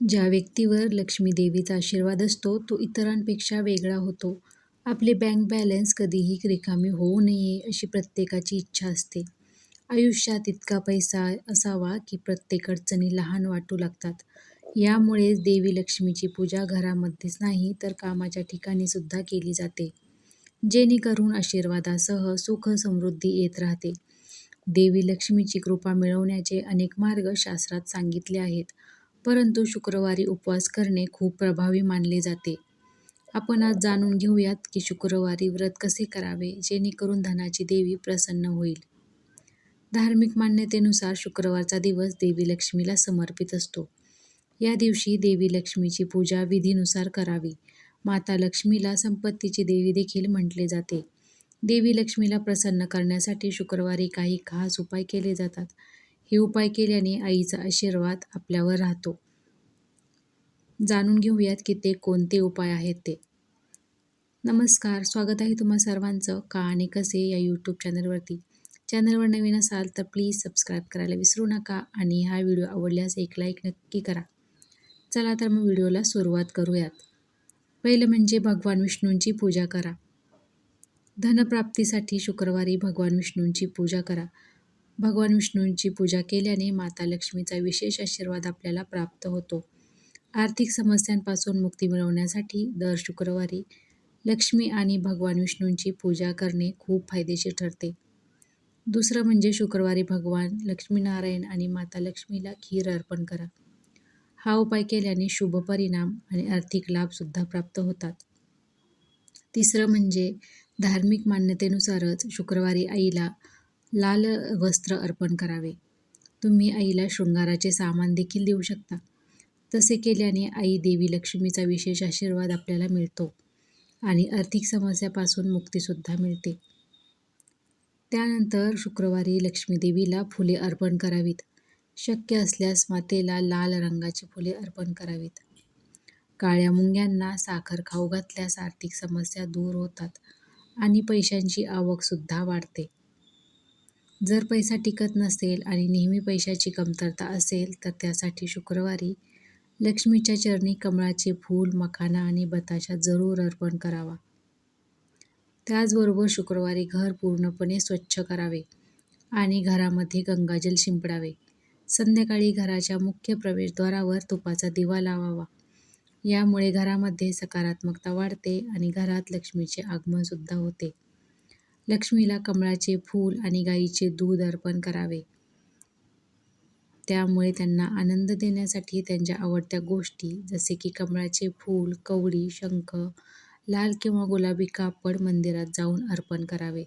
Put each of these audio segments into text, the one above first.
ज्या व्यक्तीवर लक्ष्मी देवीचा आशीर्वाद असतो तो इतरांपेक्षा वेगळा होतो. आपले बँक बॅलन्स कधीही रिकामी होऊ नये अशी प्रत्येकाची इच्छा असते. आयुष्यात इतका पैसा असावा की प्रत्येक अडचणी लहान वाटू लागतात. यामुळेच देवी लक्ष्मीची पूजा घरामध्येच नाही तर कामाच्या ठिकाणी सुद्धा केली जाते. जेणेकरून आशीर्वादासह सुख समृद्धी येत राहते. देवी लक्ष्मीची कृपा मिळवण्याचे अनेक मार्ग शास्त्रात सांगितले आहेत. परंतु शुक्रवारी उपवास करणे खूप प्रभावी मानले जाते. आपण आज जाणून घेऊयात की शुक्रवारी व्रत कसे करावे जेणेकरून धनाची देवी प्रसन्न होईल. धार्मिक मान्यतेनुसार शुक्रवारचा दिवस देवी लक्ष्मीला समर्पित असतो. या दिवशी देवी लक्ष्मीची पूजा विधीनुसार करावी. माता लक्ष्मीला संपत्तीची देवी देखील म्हटले जाते. देवी लक्ष्मीला प्रसन्न करण्यासाठी शुक्रवारी काही खास उपाय केले जातात. हे उपाय केल्याने आईचा आशीर्वाद आपल्यावर राहतो. जाणून घेऊयात की ते कोणते उपाय आहेत ते. नमस्कार, स्वागत आहे तुम्हा सर्वांचं का आणि कसे या यूट्यूब चॅनलवरती. चॅनलवर नवीन असाल तर प्लीज सबस्क्राईब करायला विसरू नका आणि हा व्हिडिओ आवडल्यास एक लाईक नक्की करा. चला तर मग व्हिडिओला सुरुवात करूयात. पहिलं म्हणजे भगवान विष्णूंची पूजा करा. धनप्राप्तीसाठी शुक्रवारी भगवान विष्णूंची पूजा करा. भगवान विष्णूंची पूजा केल्याने माता लक्ष्मीचा विशेष आशीर्वाद आपल्याला प्राप्त होतो. आर्थिक समस्यांपासून मुक्ती मिळवण्यासाठी दर शुक्रवारी लक्ष्मी आणि भगवान विष्णूंची पूजा करणे खूप फायदेशीर ठरते. दुसरं म्हणजे शुक्रवारी भगवान लक्ष्मीनारायण आणि माता लक्ष्मीला खीर अर्पण करा. हा उपाय केल्याने शुभ परिणाम आणि आर्थिक लाभसुद्धा प्राप्त होतात. तिसरं म्हणजे धार्मिक मान्यतेनुसारच शुक्रवारी आईला लाल वस्त्र अर्पण करावे. तुम्ही आईला शृंगाराचे सामान देखील देऊ शकता. तसे केल्याने आई देवी लक्ष्मीचा विशेष आशीर्वाद आपल्याला मिळतो आणि आर्थिक समस्यापासून मुक्तीसुद्धा मिळते. त्यानंतर शुक्रवारी लक्ष्मीदेवीला फुले अर्पण करावीत. शक्य असल्यास मातेला लाल रंगाची फुले अर्पण करावीत. काळ्या मुंग्यांना साखर खाऊ घातल्यास आर्थिक समस्या दूर होतात आणि पैशांची आवकसुद्धा वाढते. जर पैसा टिकत नसेल आणि नेहमी पैशाची कमतरता असेल तर त्यासाठी शुक्रवारी लक्ष्मीच्या चरणी कमळाचे फूल, मखाना आणि बताशा जरूर अर्पण करावा. त्याचबरोबर शुक्रवारी घर पूर्णपणे स्वच्छ करावे आणि घरामध्ये गंगाजल शिंपडावे. संध्याकाळी घराच्या मुख्य प्रवेशद्वारावर तुपाचा दिवा लावावा. यामुळे घरामध्ये सकारात्मकता वाढते आणि घरात लक्ष्मीचे आगमनसुद्धा होते. लक्ष्मीला कमळाचे फूल आणि गाईचे दूध अर्पण करावे. त्यामुळे त्यांना आनंद देण्यासाठी त्यांच्या आवडत्या गोष्टी जसे की कमळाचे फूल, कवडी, शंख, लाल किंवा गुलाबी कापड मंदिरात जाऊन अर्पण करावे.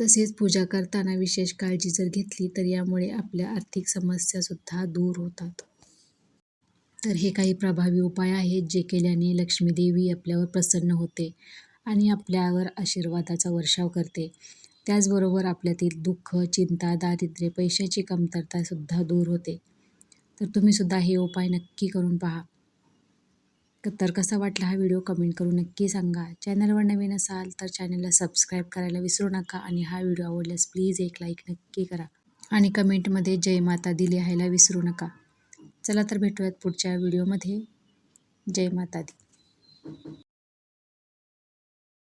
तसेच पूजा करताना विशेष काळजी जर घेतली तर यामुळे आपल्या आर्थिक समस्यासुद्धा दूर होतात. तर हे काही प्रभावी उपाय आहेत जे केल्याने लक्ष्मीदेवी आपल्यावर प्रसन्न होते आणि आपल्यावर आशीर्वादाचा वर्षाव करते. त्याचबरोबर आपल्यातील दुःख, चिंता, दारिद्र्य, पैशाची कमतरतासुद्धा दूर होते. तर तुम्हीसुद्धा हे उपाय नक्की करून पहा. तर कसा वाटला हा व्हिडिओ कमेंट करून नक्की सांगा. चॅनलवर नवीन असाल तर चॅनलला सबस्क्राईब करायला विसरू नका आणि हा व्हिडिओ आवडल्यास प्लीज एक लाईक नक्की करा आणि कमेंटमध्ये जय माता दी लिहायला विसरू नका. चला तर भेटूयात पुढच्या व्हिडिओमध्ये. जय माता दी.